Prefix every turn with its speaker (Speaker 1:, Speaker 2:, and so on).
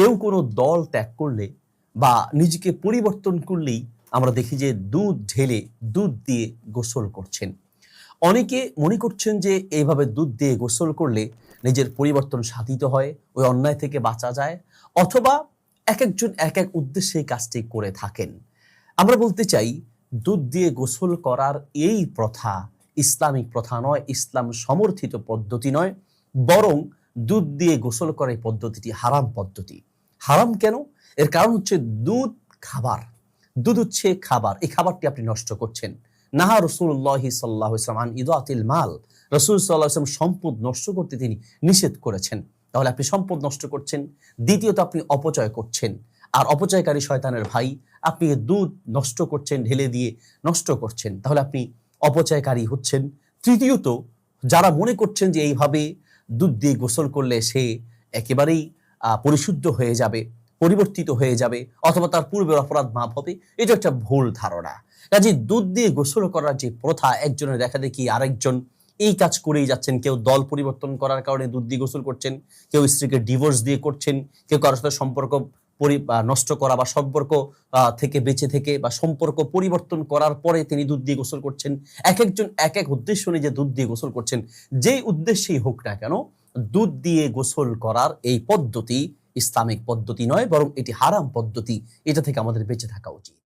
Speaker 1: কেউ কোনো দল ত্যাগ করলে বা নিজেকে পরিবর্তন করলেই আমরা দেখি যে দুধ ঢেলে দুধ দিয়ে গোসল করছেন। অনেকে মনে করছেন যে এইভাবে দুধ দিয়ে গোসল করলে নিজের পরিবর্তন সাধিত হয়, ওই অন্যায় থেকে বাঁচা যায়, অথবা এক একজন এক এক উদ্দেশ্যে কাজটি করে থাকেন। আমরা বলতে চাই, দুধ দিয়ে গোসল করার এই প্রথা ইসলামিক প্রথা নয়, ইসলাম সমর্থিত পদ্ধতি নয়, বরং দুধ দিয়ে গোসল করার পদ্ধতিটি হারাম পদ্ধতি। হারাম কেন? এর কারণ হচ্ছে দুধ, খাবার। দুধ হচ্ছে খাবার। এই খাবারটি আপনি নষ্ট করছেন। নাহা রসুল্লাহ সাল্লাহ ইসলাম আন ইদাতিল মাল। রসুল সাল্লাহ ইসলাম সম্পদ নষ্ট করতে তিনি নিষেধ করেছেন। তাহলে আপনি সম্পদ নষ্ট করছেন। দ্বিতীয়ত আপনি অপচয় করছেন। আর অপচয়কারী শয়তানের ভাই, আপনি দুধ নষ্ট করছেন, ঢেলে দিয়ে নষ্ট করছেন। তাহলে আপনি অপচয়কারী হচ্ছেন। তৃতীয়ত, যারা মনে করছেন যে এইভাবে দুধ দিয়ে গোসল করলে সে একেবারেই পরিশুদ্ধ হয়ে যাবে, পরিবর্তিত হয়ে যাবে, অথবা তার পূর্বের অপরাধ মাপ হবে। এটা একটা ভুল ধারণা। কাজে দুধ দিয়ে গোসল করার যে প্রথা, একজনের দেখা দেখি আরেকজন এই কাজ করেই যাচ্ছেন। কেউ দল পরিবর্তন করার কারণে দুধ দিয়ে গোসল করছেন, কেউ স্ত্রীকে ডিভোর্স দিয়ে করছেন, কেউ কারোর সাথে সম্পর্ক পরি- নষ্ট করা বা সম্পর্ক থেকে বেঁচে থেকে বা সম্পর্ক পরিবর্তন করার পরে তিনি দুধ দিয়ে গোসল করছেন। এক একজন এক এক উদ্দেশ্য নিয়ে যে দুধ দিয়ে গোসল করছেন, যেই উদ্দেশ্যেই হোক না কেন দুধ দিয়ে গোসল করার এই পদ্ধতি ইসলামিক পদ্ধতি নয়, বরং এটি হারাম পদ্ধতি। এটা থেকে আমাদের বেঁচে থাকা উচিত।